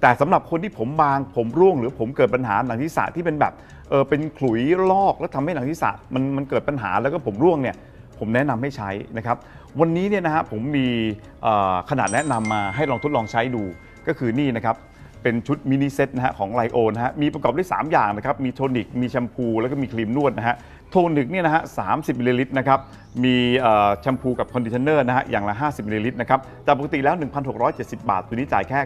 แต่สำหรับคนที่ผมบางผมร่วงหรือผมเกิดปัญหาหนังศีรษะที่เป็นแบบเออเป็นขลุยลอกแล้วทำให้หนังศีรษะมันมันเกิดปัญหาแล้วก็ผมร่วงเนี่ยผมแนะนำให้ใช้นะครับ วันนี้เนี่ยนะฮะผมมีขนาดแนะนำมาให้ลองทดลองใช้ดูก็คือนี่นะครับ เป็นชุดมินิเซ็ตนะฮะของไลโอนะฮะมีประกอบด้วย 3 อย่างนะครับ มีโทนิก มีแชมพู แล้วก็มีครีมนวดนะฮะโทนิกเนี่ยนะฮะ30มิลลิลิตรนะครับ มีแชมพูกับคอนดิชเนอร์นะฮะอย่างละ 50มิลลิลิตรนะครับจากปกติแล้ว 1,670 บาท ตัวนี้จ่ายแค่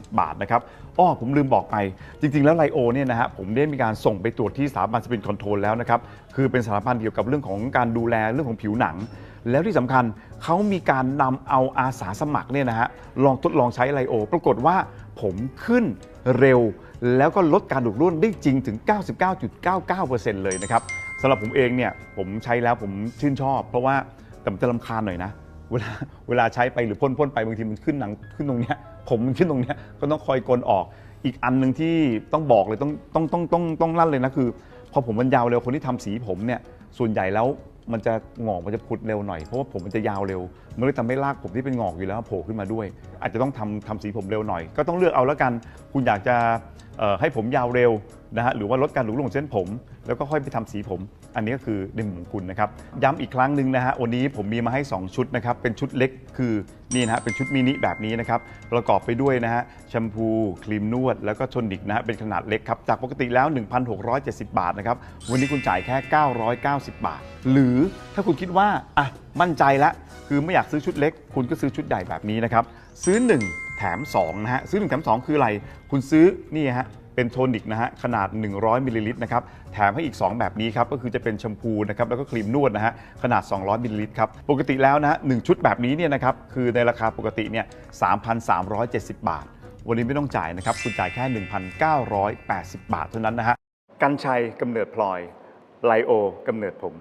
990 บาทนะครับอ้อผมลืมบอกไป จริง ๆ แล้วไลโอเนี่ยนะฮะผมได้มีการส่งไปตรวจที่สถาบันสปินคอนโทรลแล้วนะครับ คือเป็นสถาบันเกี่ยวกับเรื่องของการดูแลเรื่องของผิวหนัง แล้วที่สำคัญเขามีการนำเอาอาสาสมัครเนี่ยนะฮะลองทดลองใช้ไลโอ ปรากฏว่า ผมขึ้นเร็ว แล้วก็ลดการดูดร่วนได้จริงถึง 99.99%เลยนะครับสำหรับผมเองเนี่ยผมใช้แล้วผมชื่นชอบ เพราะว่าแต่มันจะลำคาญหน่อยนะ เวลาเวลาใช้ไปหรือพ่นพ่นไปบางทีมันขึ้นหนังขึ้นตรงเนี้ยผมมันขึ้นตรงเนี้ยก็ต้องคอยกลออกอีกอันหนึ่งที่ต้องบอกเลยต้องต้องต้องต้องต้องลั่นเลยนะคือ พอผมมันยาวเร็วคนที่ทำสีผมเนี่ยส่วนใหญ่แล้ว มันจะงอกมันจะผุดเร็วหน่อยเพราะว่าผมมันจะยาวเร็ว มันเลยทำให้รากผมที่เป็นงอกอยู่แล้วโผล่ขึ้นมาด้วย อาจจะต้องทำทำสีผมเร็วหน่อย ก็ต้องเลือกเอาแล้วกัน คุณอยากจะเอ่อให้ผมยาวเร็วนะฮะหรือว่าลดการหลุดล่วงของเส้นผม แล้วก็ค่อยไปทำสีผม อันนี้ก็คือในมุมของคุณนะครับ ย้ำอีกครั้งหนึ่งนะฮะวันนี้ผมมีมาให้ 2 ชุดนะครับ เป็นชุดเล็กคือนี่นะฮะเป็นชุดมินิแบบนี้นะครับ ประกอบไปด้วยนะฮะแชมพู ครีมนวด แล้วก็โทนิกนะฮะเป็นขนาดเล็กครับ จากปกติแล้ว 1,670 บาทนะครับ วันนี้คุณจ่ายแค่ 990 บาท หรือถ้าคุณคิดว่าอะมั่นใจแล้วคือไม่อยากซื้อชุดเล็ก คุณก็ซื้อชุดใหญ่แบบนี้นะครับซื้อ 1 แถม2นะฮะซื้อ 1 แถม 2 คืออะไร คุณซื้อนี่ฮะ เป็นโทนิกนะฮะขนาด 100มิลลิลิตรนะครับแถมให้อีก 2 แบบนี้ครับก็คือจะเป็นแชมพูนะครับแล้วก็ครีมนวดนะฮะขนาด 200มิลลิลิตรครับปกติแล้วนะฮะหนึ่งชุดแบบนี้เนี่ยนะครับคือในราคาปกติเนี่ย3,370 บาท วันนี้ไม่ต้องจ่ายนะครับคุณจ่ายแค่ 1,980 บาทเท่านั้นนะฮะกันชัยกำเนิดพลอยไลโอกำเนิดผม